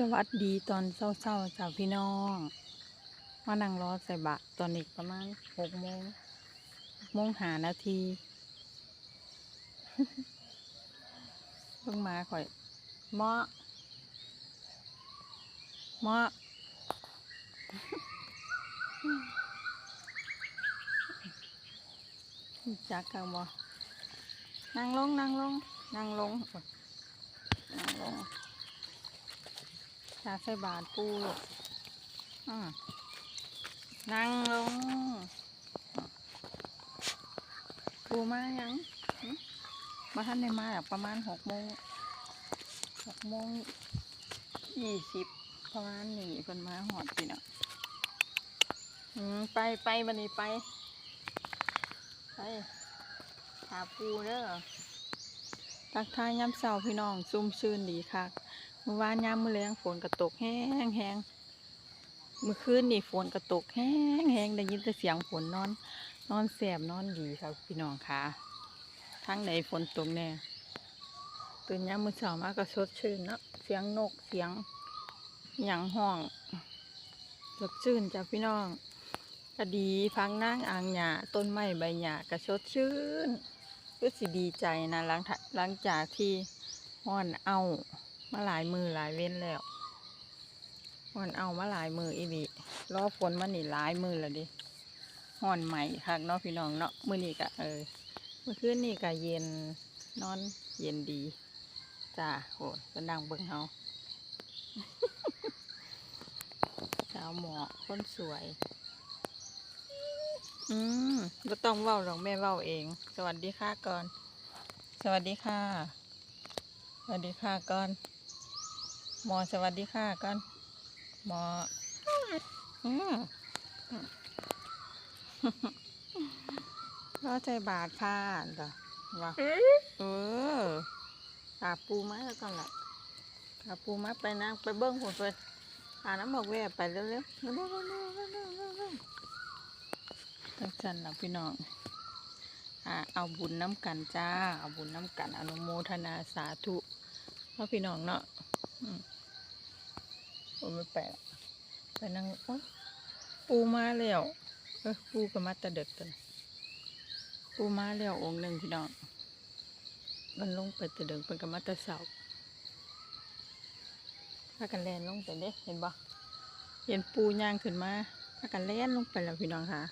สวัสดีตอนเช้าๆจ้าพี่น้อง มานั่งรอใส่บาตรตอนนี้ประมาณหกโมงโมงหานาทีเพิ่งมาข่อยเมาะเมาะจักกันบ่นั่งลงนั่งลงนั่งลงนั่งลง ชาใส่บาทปูอืมนั่งลงปูมายังมาท่านได้มาประมาณหกโมงหกโมงยี่สิบประมาณนี้เพิ่นมาหอดสิเนาะอืมไปไปบันนี้ไป ไปหาปูเด้อทักทายย้ำเสาพี่น้องซุ่มซื่นดีคัก มื่อวานยามมื้อแรงฝนกระตกแห้งแห้งเมื่อคืนนี่ฝนกระตกแห้งแห้งได้ยินแต่เสียงฝนนอน นอนแสบนอนดีครับพี่น้องค่ะทั้งในฝนตกแน่ตื่นยามมื้อเช้ามาก็สดชื่นเนาะเสียงนกเสียงหยังห้องสดชื่นจ้ะพี่น้องก็ดีพังนั่งอ่างหญ้าต้นไม้ใบหญ้าก็สดชื่นก็สิดีใจนะหลังหลังจากที่ฮ้อนเอา มาหลายมือหลายเว้นแล้วห่อนเอามาหลายมืออีบีรอฝนมานี่หลายมือแล้วดิห่อนใหม่คักเนาะพี่น้องเนาะมือนี้ก็เออเมื่อคืนนี่ก็เย็นนอนเย็นดีจ้าโหก็นั่งเบิ่งเฮาสาวหมอคนสวย อืมก็ต้องเว้าหรอกแม่เว้าเอง สวัสดีค่ะก่อน สวัสดีค่ะ สวัสดีค่ะก่อน หมอสวัสดีค่ะก่อนหมออืมก็ใจบาดผ่านจ้ะว่าเออตาปูมาแล้วก่อนละตาปูมาไปนะไปเบิ้งหัวไปหาน้ำบอกแว่ไปเร็วๆเร็วๆเร็วๆเร็วๆเร็วๆเร็วๆเร็วๆตั้งจันละพี่น้องอ่าเอาบุญน้ำกันจ้า เอาบุญน้ำกันอนุโมทนาสาธุเนาะพี่น้องเนาะ อืมไม่ไปละไปนั่งโอ๊ยปูมาแล้วเออปูก็มาแตะเด็ดกันปูมาแล้วองค์หนึ่งพี่น้องมันลงไปแตะเด็กเป็นก็มาแตะเสาพากันแลนลงไปเด้เห็นบ่เห็นปูย่างขึ้นมาพากันแลนลงไปแล้วพี่น้องค่ะ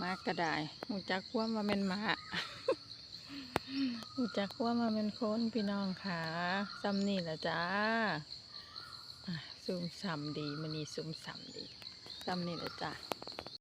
มากระไดหูจักว่ามาเป็นหมาหูจักว่ามาเป็นคนพี่น้องค่ะซ้ำนี่แหละจ้า ซุ่มซ้ำดีมันนี่ซุ่มซ้ำดีซ้ำนี่แหละจ้ะ